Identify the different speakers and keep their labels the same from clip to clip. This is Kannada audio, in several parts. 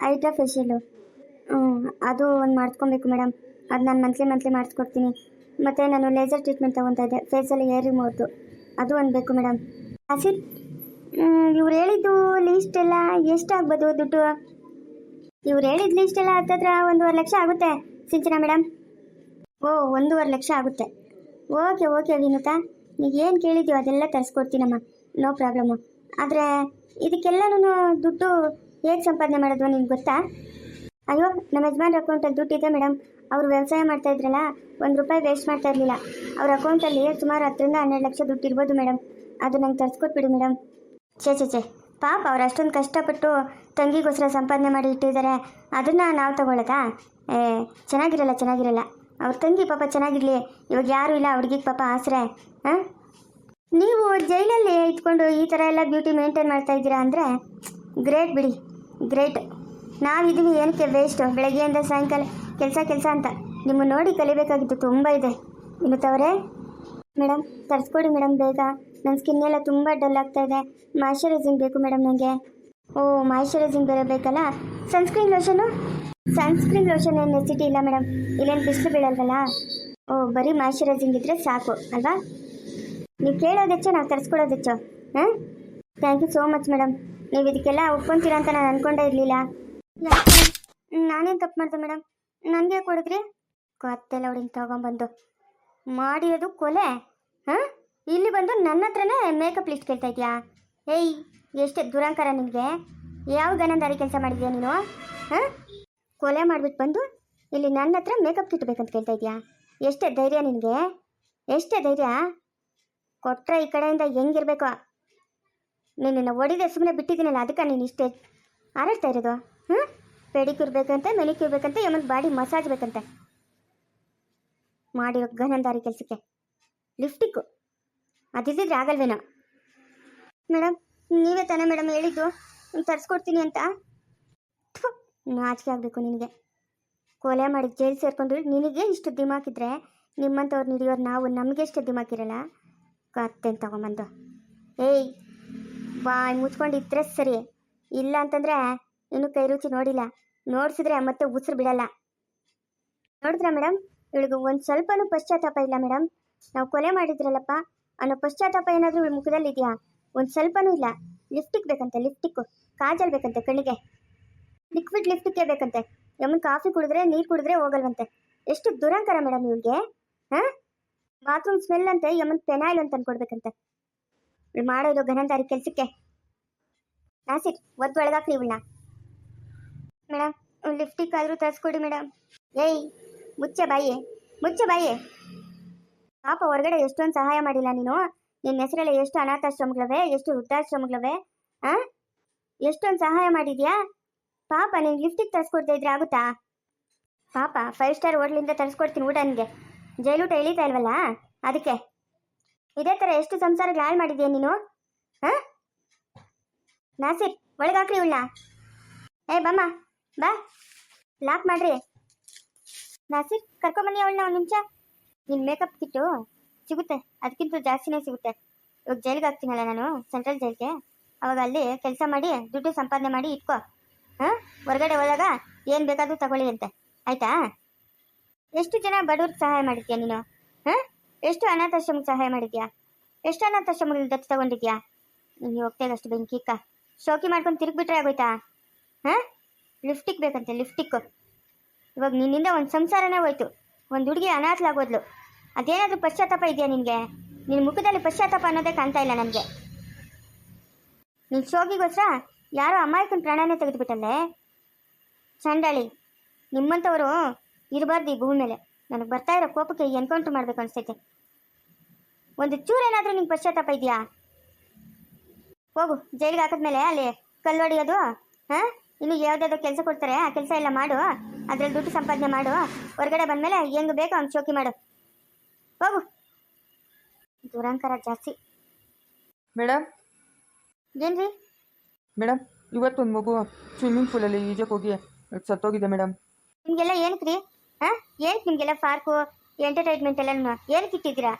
Speaker 1: ಐಡ್ರಾ ಫೇಶಿಯಲು ಹ್ಞೂ ಅದು ಒಂದು ಮಾಡಿಸ್ಕೊಬೇಕು ಮೇಡಮ್ ಅದು ನಾನು ಮಂತ್ಲಿ ಮಂತ್ಲಿ ಮಾಡಿಸ್ಕೊಡ್ತೀನಿ. ಮತ್ತು ನಾನು ಲೇಸರ್ ಟ್ರೀಟ್ಮೆಂಟ್ ತಗೊತಾ ಇದ್ದೆ. ಫೇಸಲ್ಲಿ ಏರ್ ರಿಮೂವ್ದು ಅದು ಒಂದು ಬೇಕು ಮೇಡಮ್ ಆಸಿರ್ ಇವ್ರು ಹೇಳಿದ್ದು ಲೀಸ್ಟ್ ಎಲ್ಲ ಎಷ್ಟಾಗ್ಬೋದು ದುಡ್ಡು? ಇವ್ರು ಹೇಳಿದ ಲೀಸ್ಟ್ ಎಲ್ಲ ಹತ್ತತ್ರ ಒಂದೂವರೆ ಲಕ್ಷ ಆಗುತ್ತೆ, ಸಿಂಚನ ಮೇಡಮ್ ಓ, ಒಂದೂವರೆ ಲಕ್ಷ ಆಗುತ್ತೆ. Okay okay Vinuta. ನೀವು ಏನು ಕೇಳಿದ್ಯೋ ಅದೆಲ್ಲ ತರಿಸ್ಕೊಡ್ತೀನಮ್ಮ. ನೋ ಪ್ರಾಬ್ಲಮ್ಮು ಆದರೆ ಇದಕ್ಕೆಲ್ಲನೂ ದುಡ್ಡು ಹೇಗೆ ಸಂಪಾದನೆ ಮಾಡೋದು ನಿಮ್ಗೆ ಗೊತ್ತಾ? ಅಯ್ಯೋ ನಮ್ಮ ಯಜಮಾನ್ರ ಅಕೌಂಟಲ್ಲಿ ದುಡ್ಡು ಇದೆ ಮೇಡಮ್ ಅವರು ವ್ಯವಸಾಯ ಮಾಡ್ತಾ ಇದ್ರಲ್ಲ, ಒಂದು ರೂಪಾಯಿ ವೇಸ್ಟ್ ಮಾಡ್ತಾ ಇರಲಿಲ್ಲ. ಅವ್ರ ಅಕೌಂಟಲ್ಲಿ ಸುಮಾರು ಹತ್ತರಿಂದ ಹನ್ನೆರಡು ಲಕ್ಷ ದುಡ್ಡು ಇರ್ಬೋದು ಮೇಡಮ್ ಅದು ನಂಗೆ ತರಿಸ್ಕೊಟ್ಬಿಡಿ ಮೇಡಮ್ ಛೇ ಛೇ ಛೇ. ಪಾಪ ಅವ್ರು ಅಷ್ಟೊಂದು ಕಷ್ಟಪಟ್ಟು ತಂಗಿಗೋಸ್ಕರ ಸಂಪಾದನೆ ಮಾಡಿ ಇಟ್ಟಿದ್ದಾರೆ ಅದನ್ನು ನಾವು ತಗೊಳ್ಳೋದಾ ಏ, ಚೆನ್ನಾಗಿರಲ್ಲ ಚೆನ್ನಾಗಿರಲ್ಲ. ಅವ್ರ ತಂಗಿ ಪಾಪ ಚೆನ್ನಾಗಿರಲಿ. ಇವಾಗ ಯಾರೂ ಇಲ್ಲ ಹುಡುಗಿಗೆ ಪಾಪ ಆಸರೆ. ಹಾಂ? ನೀವು ಜೈಲಲ್ಲಿ ಇಟ್ಕೊಂಡು ಈ ಥರ ಎಲ್ಲ ಬ್ಯೂಟಿ ಮೇಂಟೈನ್ ಮಾಡ್ತಾ ಇದ್ದೀರಾ ಅಂದರೆ ಗ್ರೇಟ್ ಬಿಡಿ. ಗ್ರೇಟ್. ನಾವಿದ್ದೀವಿ ಏನಕ್ಕೆ ವೇಸ್ಟು ಬೆಳಗ್ಗೆಯಿಂದ ಸಾಯಂಕಾಲ ಕೆಲಸ ಕೆಲಸ ಅಂತ. ನಿಮ್ಮ ನೋಡಿ ಕಲಿಬೇಕಾಗಿತ್ತು ತುಂಬ ಇದೆ. ತವರೇ ಮೇಡಮ್ ತರಿಸ್ಕೊಡಿ ಮೇಡಮ್ ಬೇಗ. ನನ್ನ ಸ್ಕಿನ್ ಎಲ್ಲ ತುಂಬ ಡಲ್ ಆಗ್ತಾ ಇದೆ. ಮಾಯಶ್ಚರೈಸಿಂಗ್ ಬೇಕು ಮೇಡಮ್ ನನಗೆ ಓ ಮಾಯಶ್ಚರೈಸಿಂಗ್ ಬೇರೆ ಬೇಕಲ್ಲ? ಸನ್ಸ್ಕ್ರೀನ್ ಲೋಷನು ಸನ್ಸ್ಕ್ರೀನ್ ಲೋಷನ್ ಏನು ನೆಸಿಟಿ ಇಲ್ಲ ಮೇಡಮ್ ಇಲ್ಲೇನು ಬಿಸಿಲು ಬೀಳಲ್ವಲ್ಲ? ಓ, ಬರೀ ಮಾಯಶ್ಚರೈಸಿಂಗ್ ಇದ್ದರೆ ಸಾಕು, ಅಲ್ವಾ? ನೀವು ಕೇಳೋದೆಚ್ಚೋ, ನಾವು ತರಿಸ್ಕೊಡೋದೆಚ್ಚೋ ಹಾಂ? Thank you so much madam ನೀವು ಇದಕ್ಕೆಲ್ಲ ಒಪ್ಕೊಂತೀರ ಅಂತ ನಾನು ಅನ್ಕೊಂಡೇ ಇರಲಿಲ್ಲ. ನಾನೇನು ತಪ್ಪು ಮಾಡಿದೆ ಮೇಡಮ್ ನನಗೆ ಕೊಡಿದ್ರಿ ಕತ್ತೆಲ್ಲ ಹುಡುಗಿ ತಗೊಂಬಂದು. ಮಾಡಿರೋದು ಕೊಲೆ, ಹಾಂ? ಇಲ್ಲಿ ಬಂದು ನನ್ನ ಹತ್ರನೇ ಮೇಕಪ್ ಲಿಸ್ಟ್ ಕೇಳ್ತಾ ಇದೆಯಾ? ಏಯ್, ಎಷ್ಟು ದುರಂಕಾರ ನಿಮಗೆ. ಯಾವ ಗನಂದಾರಿ ಕೆಲಸ ಮಾಡಿದ್ಯಾ ನೀನು, ಹಾಂ? ಕೊಲೆ ಮಾಡಿಬಿಟ್ಟು ಬಂದು ಇಲ್ಲಿ ನನ್ನ ಹತ್ರ ಮೇಕಪ್ ಕಿಟ್ ಬೇಕಂತ ಕೇಳ್ತಾ ಇದೆಯಾ? ಎಷ್ಟೇ ಧೈರ್ಯ ನಿನಗೆ, ಎಷ್ಟೇ ಧೈರ್ಯ? ಕೊಟ್ಟರೆ ಈ ಕಡೆಯಿಂದ ಹೆಂಗಿರ್ಬೇಕು? ನಿನ್ನನ್ನು ಒಡಿದೆ ಸುಮ್ಮನೆ ಬಿಟ್ಟಿದ್ದೀನಲ್ಲ, ಅದಕ್ಕೆ ನೀನು ಇಷ್ಟೇ? ಆರಾಡ್ತಾ ಇರೋದು? ಹ್ಞೂ ಪೆಡಿಕ್ಯೂರ್ ಬೇಕಂತೆ ಮೆನಿಕ್ಯೂರ್ ಬೇಕಂತೆ ಯಮನ್ ಬಾಡಿ ಮಸಾಜ್ ಬೇಕಂತೆ. ಮಾಡಿರೋ ಘನಂದಾರಿ ಕೆಲಸಕ್ಕೆ. ಲಿಫ್ಟಿಕ್ಕು ಅದಿದ್ದಿದ್ರೆ ಆಗಲ್ವೇನೋ. ಮೇಡಮ್ ನೀವೇ ತಾನೇ ಮೇಡಮ್ ಹೇಳಿದ್ದು? ತರಿಸ್ಕೊಡ್ತೀನಿ ಅಂತ. ನಾಚಿಕೆ ಆಗಬೇಕು ನಿನಗೆ. ಕೊಲೆ ಮಾಡಿ ಜೈಲು ಸೇರ್ಕೊಂಡು ನಿನಗೆ ಇಷ್ಟು ದಿಮಾಕಿದ್ರೆ ನಿಮ್ಮಂಥವ್ರು ಹಿಡಿಯೋರು ನಾವು ನಮಗೆ ಇಷ್ಟು ದಿಮಾಕಿರಲ್ಲ ಕತ್ತೆನ್ ತಗೊಂಬಂದು. ಏಯ್ ಬಾಯ್ ಮುಚ್ಕೊಂಡಿದ್ರೆ ಸರಿ. ಇಲ್ಲ ಅಂತಂದ್ರೆ ಇನ್ನು ಕೈ ರುಚಿ ನೋಡಿಲ್ಲ. ನೋಡ್ಸಿದ್ರೆ ಮತ್ತೆ ಉಸಿರು ಬಿಡಲ್ಲ. ನೋಡಿದ್ರಾ ಮೇಡಮ್ ಇವಳಿಗೆ ಒಂದು ಸ್ವಲ್ಪನೂ ಪಶ್ಚಾತ್ತಾಪ ಇಲ್ಲ ಮೇಡಮ್ ನಾವು ಕೊಲೆ ಮಾಡಿದ್ರಲ್ಲಪ್ಪ, ಅನ್ನೋ ಪಶ್ಚಾತ್ತಾಪ ಏನಾದರೂ ಇವಳ ಮುಖದಲ್ಲಿ ಇದೆಯಾ? ಒಂದು ಸ್ವಲ್ಪನೂ ಇಲ್ಲ. ಲಿಫ್ಟಿಕ್ ಬೇಕಂತೆ ಲಿಫ್ಟಿಕ್ಕು ಕಾಜಲ್ ಬೇಕಂತೆ ಕಣ್ಣಿಗೆ. ಲಿಕ್ವಿಡ್ ಲಿಫ್ಟಿಕ್ಕೇ ಬೇಕಂತೆ. ಯಮನ್ ಕಾಫಿ ಕುಡಿದ್ರೆ, ನೀರು ಕುಡಿದ್ರೆ ಹೋಗಲ್ವಂತೆ. ಎಷ್ಟು ದುರಂಕರ ಮೇಡಮ್ ಇವಳಿಗೆ, ಹಾಂ? ಬಾತ್ರೂಮ್ ಸ್ಮೆಲ್ ಅಂತೆ ಯಮನ್ ಪೆನಾಯಿಲ್ ಅಂತ ಅನ್ಕೊಡ್ಬೇಕಂತೆ ಇವ್ಳು ಮಾಡೋದು ಘನಂದಾರಿ ಕೆಲಸಕ್ಕೆ. ನಾಸಿರ್, ಒದ್ದು ಒಳಗಾಕ್ಲಿ ಇವಳನ್ನ. ಮೇಡಮ್ ಲಿಫ್ಟಿಕ್ ಆದರೂ ತರಿಸ್ಕೊಡಿ ಮೇಡಮ್ ಏಯ್, ಮುಚ್ಚೆ ಬಾಯಿ ಮುಚ್ಚೆ ಬಾಯಿ. ಪಾಪ ಹೊರಗಡೆ ಎಷ್ಟೊಂದು ಸಹಾಯ ಮಾಡಿಲ್ಲ ನೀನು. ನಿನ್ನ ಹೆಸರಲ್ಲಿ ಎಷ್ಟು ಅನಾಥಾಶ್ರಮಗಳವೆ, ಎಷ್ಟು ವೃದ್ಧಾಶ್ರಮಗಳವೆ, ಆ? ಎಷ್ಟೊಂದು ಸಹಾಯ ಮಾಡಿದ್ಯಾ? ಪಾಪ ನೀನು ಲಿಫ್ಟಿಗೆ ತರಿಸ್ಕೊಡ್ತಾ ಇದ್ರೆ ಆಗುತ್ತಾ? ಪಾಪ ಫೈವ್ ಸ್ಟಾರ್ ಹೋಟ್ಲಿಂದ ತರಿಸ್ಕೊಡ್ತೀನಿ ಊಟ ನಿನಗೆ ಜೈಲೂಟ ಇಳಿತಾ ಇಲ್ವಲ್ಲ? ಅದಕ್ಕೆ. ಇದೇ ಥರ ಎಷ್ಟು ಸಂಸಾರ ಹಾಳು ಮಾಡಿದ್ಯಾ ನೀನು? ಹಾಂ? ನಾಸಿರ್ ಒಳಗಾಕ್ರಿ ಇವಳನ್ನ. ಏ, ಬಮ್ಮ, ಬಾ. ಲಾಕ್ ಮಾಡ್ರಿ. ನಾಸಿರ್, ಕರ್ಕೊಂಬನ್ನಿ ಅವಳನ್ನ ಒಂದು ನಿಮಿಷ. ನಿನ್ನ ಮೇಕಪ್ ಕಿಟ್ಟು ಸಿಗುತ್ತೆ. ಅದಕ್ಕಿಂತ ಜಾಸ್ತಿನೇ ಸಿಗುತ್ತೆ. ಇವಾಗ ಜೈಲ್ಗೆ ಹಾಕ್ತೀನಲ್ಲ ನಾನು ಸೆಂಟ್ರಲ್ ಜೈಲ್ಗೆ. ಅವಾಗ ಅಲ್ಲಿ ಕೆಲಸ ಮಾಡಿ, ದುಡ್ಡು ಸಂಪಾದನೆ ಮಾಡಿ ಇಟ್ಕೋ. ಹಾಂ? ಹೊರಗಡೆ ಹೋದಾಗ ಏನು ಬೇಕಾದರೂ ತಗೊಳ್ಳಿ ಅಂತೆ. ಆಯ್ತಾ? ಎಷ್ಟು ಜನ ಬಡವ್ರಿಗೆ ಸಹಾಯ ಮಾಡಿದ್ಯಾ ನೀನು? ಹಾಂ? ಎಷ್ಟು ಅನಾಥಾಶ್ರಮಕ್ಕೆ ಸಹಾಯ ಮಾಡಿದ್ಯಾ? ಎಷ್ಟು ಅನಾಥಾಶ್ರಮಗಳನ್ನ ದತ್ತು ತಗೊಂಡಿದ್ಯಾ? ನೀನು ಹೋಗ್ತಾಗಷ್ಟು ಬೆಂಕಿಕ್ಕ ಶೋಕಿ ಮಾಡ್ಕೊಂಡು ತಿರುಗಿಬಿಟ್ರೆ ಆಗೋಯ್ತಾ? ಹಾಂ? ಲಿಫ್ಟಿಕ್ ಬೇಕಂತೆ, ಲಿಫ್ಟಿಕ್ಕು. ಇವಾಗ ನಿನ್ನಿಂದ ಒಂದು ಸಂಸಾರನೇ ಹೋಯ್ತು. ಒಂದು ಹುಡುಗಿ ಅನಾಥಲಾಗೋದ್ಲು ಅದೇನಾದರೂ ಪಶ್ಚಾತ್ತಾಪ ಇದೆಯಾ ನಿನಗೆ? ನಿನ್ನ ಮುಖದಲ್ಲಿ ಪಶ್ಚಾತ್ತಾಪ ಅನ್ನೋದೇ ಕಾಣ್ತಾ ಇಲ್ಲ ನನಗೆ. ನಿನ್ನ ಶೋಕಿಗೋಸ್ಕರ ಯಾರೋ ಅಮಾಯಕನ ಪ್ರಾಣನೇ ತೆಗೆದುಬಿಟ್ಟಲ್ಲೇ? ಚಂಡಾಳಿ, ನಿಮ್ಮಂಥವರು ಇರಬಾರ್ದು ಈ ಭೂಮಿ ಮೇಲೆ. ನನಗೆ ಬರ್ತಾ ಇರೋ ಕೋಪಕ್ಕೆ ಎನ್ಕೌಂಟ್ರ್ ಮಾಡಬೇಕು ಅನಿಸ್ತೈತೆ. ಒಂದು ಚೂರೇನಾದರೂ ನಿಂಗೆ ಪಶ್ಚಾತ್ತಾಪ ಇದೆಯಾ? ಹೋಗು ಜೈಲಿಗೆ ಹಾಕಿದ್ಮೇಲೆ ಅಲ್ಲಿ ಕಲ್ಲು ಹೊಡಿಯೋದು ಹಾಂ? ಇನ್ನು ಯಾವುದಾದ್ರು ಕೆಲಸ ಕೊಡ್ತಾರೆ ಆ ಕೆಲಸ ಎಲ್ಲ ಮಾಡು ಅದ್ರಲ್ಲಿ ದುಡ್ಡು ಸಂಪಾದನೆ ಮಾಡು ಹೊರಗಡೆ ಬಂದಮೇಲೆ ಹೆಂಗೆ ಬೇಕೋ ಅವ್ನು ಶೋಕಿ ಮಾಡು. ಹೋಗು. ದುರಂಕಾರ ಜಾಸ್ತಿ.
Speaker 2: ಮೇಡಮ್
Speaker 1: ಏನ್ರಿ?
Speaker 2: ಮೇಡಮ್ ಇವತ್ತೊಂದು ಮಗು ಸ್ವಿಮ್ಮಿಂಗ್ ಪೂಲಲ್ಲಿ ಈಜಕ್ಕೆ ಹೋಗಿ ಸತ್ತೋಗಿದೆ ಮೇಡಮ್
Speaker 1: ನಿಮಗೆಲ್ಲ ಏನಕ್ಕೆ ರೀ? ಹಾಂ? ಏನಕ್ಕೆ ನಿಮಗೆಲ್ಲ ಪಾರ್ಕು ಎಂಟರ್ಟೈನ್ಮೆಂಟ್ ಎಲ್ಲ ಏನಕ್ಕೆ ಇಟ್ಟಿದ್ದೀರಾ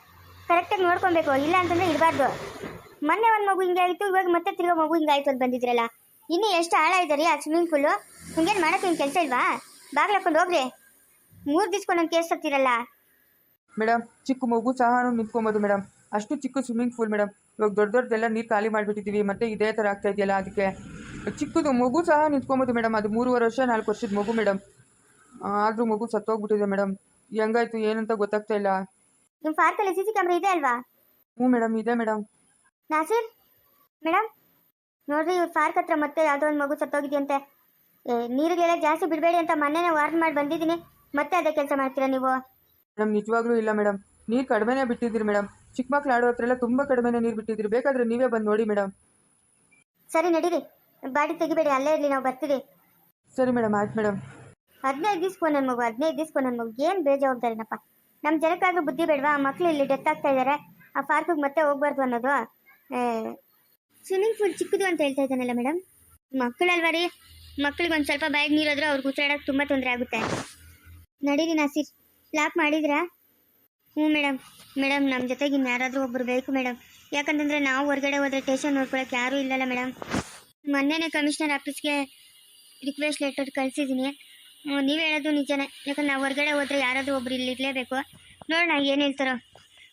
Speaker 1: ಕರೆಕ್ಟಾಗಿ ನೋಡ್ಕೊಬೇಕು, ಇಲ್ಲ ಅಂತಂದ್ರೆ ಇರಬಾರ್ದು ಮೊನ್ನೆ ಒಂದು ಮಗು ಹಿಂಗೆ ಆಯಿತು, ಇವಾಗ ಮತ್ತೆ ತಿರ್ಗಾ ಮಗು ಹಿಂಗೆ ಆಯಿತು ಅಂತ ಬಂದಿದ್ರಲ್ಲ. ಇನ್ನೂ ಎಷ್ಟು ಆಳ ಇದ್ದಾರೆ ಆ ಸ್ವಿಮ್ಮಿಂಗ್ ಪೂಲು ಹಿಂಗೇನು ಮಾಡೋಕೆ ಏನು ಕೆಲಸ ಇಲ್ವಾ? ಬಾಗಿಲು ಹಾಕೊಂಡು ಹೋಗ್ರಿ. ಮೂರು ದಿವ್ಸಕ್ಕೊಂದೊಂದು ಕೇಸ್ ಹತ್ತಿರಲ್ಲ
Speaker 2: ಮೇಡಮ್ ಚಿಕ್ಕ ಮಗು ಸಹ ನಿಂತ್ಕೊಬೋದು ಮೇಡಮ್ ಅಷ್ಟು ಚಿಕ್ಕ ಸ್ವಿಮ್ಮಿಂಗ್ ಪೂಲ್ ಮೇಡಮ್ ಇವಾಗ ದೊಡ್ಡ ದೊಡ್ಡದೆಲ್ಲ ನೀರು ಖಾಲಿ ಮಾಡಿಬಿಟ್ಟಿದ್ದೀವಿ ಮತ್ತೆ ಇದೇ ಥರ ಆಗ್ತಾ ಇದೆಯಲ್ಲ ಅದಕ್ಕೆ. ಚಿಕ್ಕದು ಮಗು ಸಹ ನಿಂತ್ಕೊಬೋದು ಮೇಡಮ್ ಅದು ಮೂರುವರೆ ವರ್ಷ, ನಾಲ್ಕು ವರ್ಷದ ಮಗು ಮೇಡಮ್ ಆದರೂ ಮಗು ಸತ್ತೋಗ್ಬಿಟ್ಟಿದೆ ಮೇಡಮ್. ಹೆಂಗಾಯ್ತು ಏನಂತ ಗೊತ್ತಾಗ್ತಾ ಇಲ್ಲ.
Speaker 1: ನಿಮ್ಮ ಪಾರ್ಕಲ್ಲಿ ಸಿ ಸಿ ಕ್ಯಾಮ್ರಾ ಇದೆ ಅಲ್ವಾ?
Speaker 2: ಹ್ಞೂ ಮೇಡಮ್ ಇದೆ ಮೇಡಮ್.
Speaker 1: ನಾಸೀರ್? ಮೇಡಮ್? ನೋಡ್ರಿ ಇವ್ರ ಪಾರ್ಕ್ ಹತ್ರ ಮತ್ತೆ ಯಾವುದೋ ಒಂದು ಮಗು ಸತ್ತೋಗಿದೆಯಂತೆ. ಏ ನೀರಿಗೆಲ್ಲ ಜಾಸ್ತಿ ಬಿಡಬೇಡಿ ಅಂತ ಮೊನ್ನೆನೇ ವಾರ್ನ್ ಮಾಡಿ ಬಂದಿದ್ದೀನಿ. ಮತ್ತೆ ಅದೇ ಕೆಲಸ ಮಾಡ್ತೀರಾ ನೀವು?
Speaker 2: ಮೇಡಮ್ ನಿಜವಾಗ್ಲೂ ಇಲ್ಲ ಮೇಡಮ್. ನೀರು ಕಡಿಮೆನೇ ಬಿಟ್ಟಿದ್ದೀರಿ ಮೇಡಮ್. ಚಿಕ್ಕ ಮಕ್ಳು ಆಡೋ ಹತ್ರ ಎಲ್ಲ ತುಂಬ ಕಡಿಮೆನೇ ನೀರು ಬಿಟ್ಟಿದ್ದೀರಿ. ಬೇಕಾದ್ರೆ ನೀವೇ ಬಂದು ನೋಡಿ ಮೇಡಮ್.
Speaker 1: ಸರಿ ನಡೀರಿ. ಬಾಡಿ ತೆಗಿಬೇಡಿ ಅಲ್ಲೇ ಇರಲಿ ನಾವು ಬರ್ತೀವಿ.
Speaker 2: ಸರಿ ಮೇಡಮ್ ಆಯ್ತು ಮೇಡಮ್.
Speaker 1: ಹದಿನೈದು ದಿವ್ಸಕ್ಕೂ ನನ್ನ ಮಗು, ಹದಿನೈದು ದಿವ್ಸಕ್ಕೂ ನನ್ನ ಮಗು. ಏನು ಬೇಜವಾಬ್ದಾರಿನಪ್ಪ? ನಮ್ಮ ಜನಕ್ಕಾದ್ರೂ ಬುದ್ಧಿ ಬೇಡವಾ? ಆ ಮಕ್ಕಳು ಇಲ್ಲಿ ಡೆತ್ ಆಗ್ತಾ ಇದ್ದಾರೆ ಆ ಪಾರ್ಕಿಗೆ ಮತ್ತೆ ಹೋಗ್ಬಾರ್ದು ಅನ್ನೋದು. ಸ್ವಿಮ್ಮಿಂಗ್ ಪೂಲ್ ಚಿಕ್ಕದು ಅಂತ ಹೇಳ್ತಾ ಇದ್ದಾನಲ್ಲ ಮೇಡಮ್ ಮಕ್ಕಳಲ್ವಾ ರೀ? ಮಕ್ಳಿಗೆ ಒಂದು ಸ್ವಲ್ಪ ಬಾಯಿಗೆ ನೀರಾದ್ರೆ ಅವ್ರಿಗೆ ಉಸಿರಾಡೋಕೆ ತುಂಬ ತೊಂದರೆ ಆಗುತ್ತೆ. ನಡೀರಿ ನಾಸಿರ್. ಲಾಕ್ ಮಾಡಿದ್ರಾ? ಹ್ಞೂ ಮೇಡಮ್ ಮೇಡಮ್ ನಮ್ಮ ಜೊತೆಗೆ ಇನ್ಯಾರಾದರೂ ಒಬ್ಬರು ಬೇಕು ಮೇಡಮ್ ಯಾಕಂತಂದರೆ ನಾವು ಹೊರಗಡೆ ಹೋದ್ರೆ ಸ್ಟೇಷನ್ ನೋಡ್ಕೊಳಕ್ಕೆ ಯಾರೂ ಇಲ್ಲಲ್ಲ ಮೇಡಮ್ ಮೊನ್ನೆನೇ ಕಮಿಷನರ್ ಆಫೀಸ್ಗೆ ರಿಕ್ವೆಸ್ಟ್ ಲೆಟರ್ ಕಳಿಸಿದ್ದೀನಿ ನೀವು ಹೇಳೋದು ನಿಜನೇ. ಯಾಕಂದ್ರೆ ನಾವು ಹೊರಗಡೆ ಹೋದ್ರೆ ಯಾರಾದರೂ ಒಬ್ರು ಇಲ್ಲಿ ಇರಲೇಬೇಕು. ನೋಡೋಣ ಏನು ಹೇಳ್ತಾರೋ.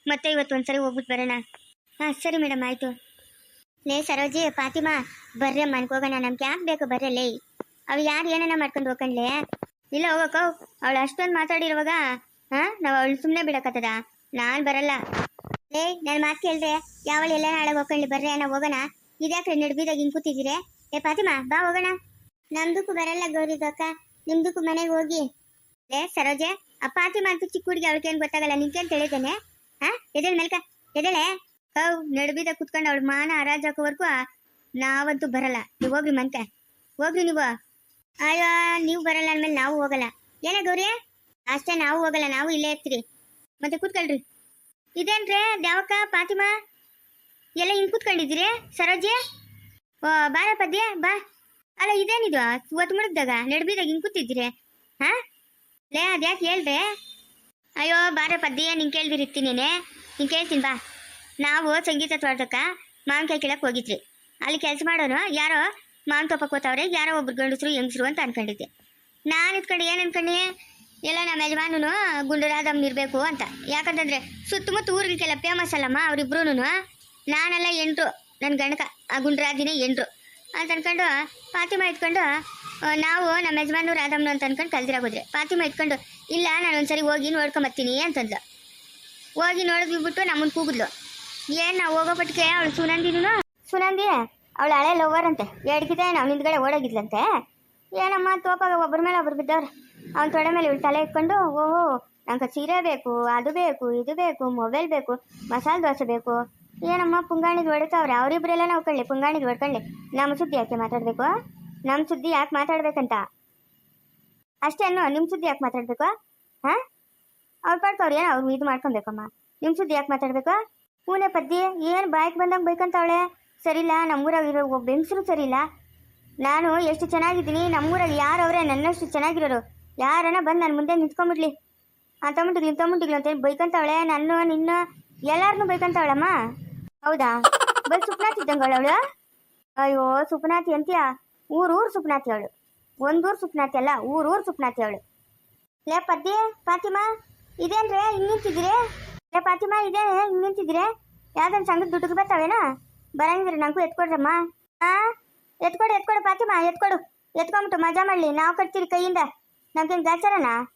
Speaker 1: ಮತ್ತೆ ಇವತ್ತು ಒಂದ್ಸರಿ ಹೋಗ್ಬಿಟ್ಟು ಬರೋಣ. ಹಾಂ, ಸರಿ ಮೇಡಮ್ ಆಯಿತು. ಲೇ, ಸರೋಜಿ, ಫಾತಿಮಾ, ಬರ್ರಿ ಮನ್ಗೆ ಹೋಗೋಣ. ನಮ್ಗೆ ಯಾಕೆ ಬೇಕು ಬರ್ರಿ, ಲೇ. ಅವು ಯಾರು ಏನೇನ ಮಾಡ್ಕೊಂಡು ಹೋಗ್ಕಂಡ್ಲೆ ಇಲ್ಲ ಹೋಗಕ್ಕ ಅವಳು ಅಷ್ಟೊಂದು ಮಾತಾಡಿರುವಾಗ, ಹಾಂ, ನಾವು ಅವಳು ಸುಮ್ಮನೆ ಬಿಡಕತ್ತದ? ನಾನು ಬರಲ್ಲ. ಲೇ, ನಾನು ಮಾತು ಕೇಳ್ರೆ ಯಾವಳು ಎಲ್ಲ ನಾಳೆ ಹೋಗ್ಕೊಂಡ್ಲಿ ಬರ್ರಿ ನಾವು ಹೋಗೋಣ. ಇದ್ಯಾಕ್ರೆ ನಡ್ಬಿದಾಗ ಹಿಂಗೆ ಕೂತಿದ್ದೀರಿ? ಏ, ಫಾತಿಮಾ, ಬಾ, ಹೋಗೋಣ. ನಮ್ದಕ್ಕೂ ಬರಲ್ಲ ಗೌರಿಗಕ್ಕ ನಿಮ್ದಕ್ಕೂ ಮನೆಗೆ ಹೋಗಿ. ಲೇ ಸರೋಜೆ, ಆ ಪಾತಿ ಅಂತೂ ಚಿಕ್ಕ ಹುಡುಗಿ ಅವಳಿಗೇನು ಗೊತ್ತಾಗಲ್ಲ ನಿಂಕೇನು ತಿಳಿದೇನೆ? ಹಾ ಎದೇಳು ಮೇಲ್ಕ ಎದೇಳೆ ಹೌ, ನಡುಬಿದ ಕುತ್ಕೊಂಡು ಅವಳು ಮಾನ ಹರಾಜಾಕೋವರೆಗೂ ನಾವಂತೂ ಬರಲ್ಲ. ನೀವು ಹೋಗ್ರಿ ಮಂತೆ ಹೋಗ್ರಿ ನೀವು. ಅಯ್ಯೋ, ನೀವು ಬರಲ್ಲ ಅಂದಮೇಲೆ ನಾವು ಹೋಗಲ್ಲ. ಏನೇ ಗೌರಿ? ಅಷ್ಟೇ ನಾವು ಹೋಗಲ್ಲ, ನಾವು ಇಲ್ಲೇ ಇರ್ತೀರಿ. ಮತ್ತೆ ಕೂತ್ಕೊಳ್ರಿ. ಇದೇನ್ರಿ, ದ್ಯಾವಕ್ಕ, ಪಾತಿಮಾ? ಎಲ್ಲ ಹಿಂಗೆ ಕೂತ್ಕೊಂಡಿದ್ದೀರಿ, ಸರೋಜಿ? ಓ ಬಾರ ಪದ್ಯ ಬಾ. ಅಲ್ಲ, ಇದೇನಿದು? ಒತ್ತು ಮುಳುಗ್ದಾಗ ನಡ್ಬಿದಾಗ ಹಿಂಗೆ ಕೂತಿದ್ದೀರಿ? ಹಾ? ಲೇ ಅದ್ಯಾಕೆ ಹೇಳ್ದೆ? ಅಯ್ಯೋ ಬಾರ ಪದ್ಯ ನಿಂಗೆ ಕೇಳ್ದಿರಿತ್ತೀನಿ ನೀನು. ಕೇಳ್ತೀನಿ ಬಾ. ನಾವು ಸಂಗೀತ ತೋಟಕ್ಕ ಮಾವಿನಕಾಯಿ ಕೀಳಕ್ಕೆ ಹೋಗಿದ್ರಿ ಅಲ್ಲಿ ಕೆಲಸ ಮಾಡೋನು ಯಾರೋ ಮಾವಿನ ತೋಪಕ್ಕೆ ಹೋತವ್ರೆ, ಯಾರೋ ಒಬ್ರು ಗಂಡಸರು, ಹೆಂಗಸರು ಅಂತ ಅನ್ಕೊಂಡಿದ್ದೆ. ನಾನು ಇಟ್ಕೊಂಡು ಏನು ಅನ್ಕೊಂಡಿ? ಎಲ್ಲ ನಮ್ಮ ಯಜಮಾನನು ಗುಂಡುರಾದಮ್ನ ಇರಬೇಕು ಅಂತ. ಯಾಕಂತಂದ್ರೆ ಸುತ್ತಮುತ್ತ ಊರಿಗೆಲ್ಲ ಫೇಮಸ್ ಅಲ್ಲಮ್ಮ ಅವರಿಬ್ರು ನಾನೆಲ್ಲ ಎಂಟ್ರು. ನನ್ನ ಗಂಡಕ, ಆ ಗುಂಡ್ರಾದಿನೇ ಎಂಟ್ರು. ಅಂತ ಅನ್ಕೊಂಡು ಫಾತಿಮಾ ಇಟ್ಕೊಂಡು ನಾವು ನಮ್ಮ ಯಜಮಾನು ರಾಧಮ್ನು ಅಂತ ಅನ್ಕೊಂಡು ಕಲ್ದಿರಾಗೋದ್ರೆ ಫಾತಿಮಾ ಇಟ್ಕೊಂಡು, ಇಲ್ಲ, ನಾನು ಒಂದ್ಸರಿ ಹೋಗಿ ನೋಡ್ಕೊಂಬತ್ತೀನಿ ಅಂತಂದ್ಲು. ಹೋಗಿ ನೋಡಿದ್ಬಿಟ್ಟು ನಮ್ಮನ್ನು ಕೂಗಿದ್ಲು. ಏನು ನಾವು ಹೋಗೋ ಪಟ್ಟಿಗೆ ಅವಳು ಸುನಂದಿನೂ ಸುನಂದಿ, ಅವಳು ಹಳೆ ಲವರ್ ಅಂತೆ. ಎಡ್ಗಿದೆ ನಾವು ಹಿಂದ್ಗಡೆ ಓಡೋಗಿದ್ಲಂತೆ. ಏನಮ್ಮ, ತೋಪಾಗ ಒಬ್ಬರ ಮೇಲೆ ಒಬ್ರು ಬಿದ್ದವ್ರೆ. ಅವ್ನ ತೊಡೆ ಮೇಲೆ ಇವಳು ತಲೆ ಇಟ್ಕೊಂಡು, ಓಹೋ, ನಂಗೆ ಸೀರೆ ಬೇಕು, ಅದು ಬೇಕು, ಇದು ಬೇಕು, ಮೊಬೈಲ್ ಬೇಕು, ಮಸಾಲೆ ದೋಸೆ ಬೇಕು ಏನಮ್ಮ, ಪುಂಗಾಣಿಗೆ ಹೊಡಿತಾವ್ರೆ? ಅವರಿಬ್ರೆಲ್ಲ ನಾವು ಕಳ್ಳಿ ಪುಂಗಾಣಿದ್ ಹೊಡ್ಕೊಳ್ಳಿ. ನಮ್ಮ ಸುದ್ದಿ ಯಾಕೆ ಮಾತಾಡಬೇಕು? ನಮ್ಮ ಸುದ್ದಿ ಯಾಕೆ ಮಾತಾಡ್ಬೇಕಂತ? ಅನ್ನೋ ನಿಮ್ಮ ಸುದ್ದಿ ಯಾಕೆ ಮಾತಾಡ್ಬೇಕು? ಹಾಂ? ಅವ್ರು ಪಾಡ್ಕವ್ರು ಏನೋ ಅವ್ರು ಇದು ಮಾಡ್ಕೊಬೇಕಮ್ಮ. ನಿಮ್ಮ ಸುದ್ದಿ ಯಾಕೆ ಮಾತಾಡ್ಬೇಕು? ಹೂನೆ ಪದ್ದಿ, ಏನು ಬಾಯ್ಗೆ ಬಂದಂಗೆ ಬೇಕಂತವಳೆ? ಸರಿಲ್ಲ, ನಮ್ಮೂರಾಗ ಇರೋ ಒಬ್ಬ ಹೆಂಗಸರು ಸರಿಯಿಲ್ಲ ನಾನು ಎಷ್ಟು ಚೆನ್ನಾಗಿದ್ದೀನಿ ನಮ್ಮೂರಲ್ಲಿ ಯಾರು ಅವರೇ? ನನ್ನಷ್ಟು ಚೆನ್ನಾಗಿರೋರು. ಯಾರನ್ನ ಬಂದು ನನ್ನ ಮುಂದೆ ನಿಂತ್ಕೊಂಡ್ಬಿಡ್ಲಿ ಆ ಮುಟ್ಟಿಗ್ಲಿ ಇಂಥ ಮುಟ್ಟಿಗ್ಲಿ ಅಂತೇಳಿ ಬೈಕಂತವಳೆ, ನನ್ನ, ನಿನ್ನ ಎಲ್ಲಾರನ್ನೂ ಬೈಕಂತವಳಮ್ಮ. ಹೌದಾ? ಬೈ ಸುಪ್ನಾಥ್ ಇದ್ದಂಗಳು ಅವಳು? ಅಯ್ಯೋ, ಸುಪ್ನಾಥಿ ಅಂತೀಯ ಊರೂರು ಸುಪ್ನಾಥಿ ಅವಳು ಒಂದೂರು ಸುಪ್ನಾಥಿ ಅಲ್ಲ ಊರೂರು ಸುಪ್ನಾಥಿ ಅವಳು ಲೇ ಪದ್ಯ ಪಾತಿಮ ಇದೇನ್ರೆ, ಹಿಂಗೆ ನಿಂತಿದ್ದೀರಿ? ಲೇ ಪಾತಿಮ ಇದೇ, ಹಿಂಗೆ ನಿಂತಿದ್ದೀರಿ? ಯಾವ್ದೊಂದು ಸಂಘದ ದುಡ್ಡು ಬರ್ತಾವೇನಾ? ಬರಂಗಿದ್ರಿ ನಂಗೂ ಎತ್ಕೊಡ್ರಮ್ಮ. ಹಾ ಎತ್ಕೊಡು ಎತ್ಕೊಡು ಪಾತಿಮಾ ಎತ್ಕೊಡು. ಎತ್ಕೊಂಬಿಟ್ಟು ಮಜಾ ಮಾಡಲಿ. ನಾವು ಕಟ್ತೀರಿ ಕೈಯಿಂದ. ನಮ್ಗೇನು ಗಾಚಾರನಾ?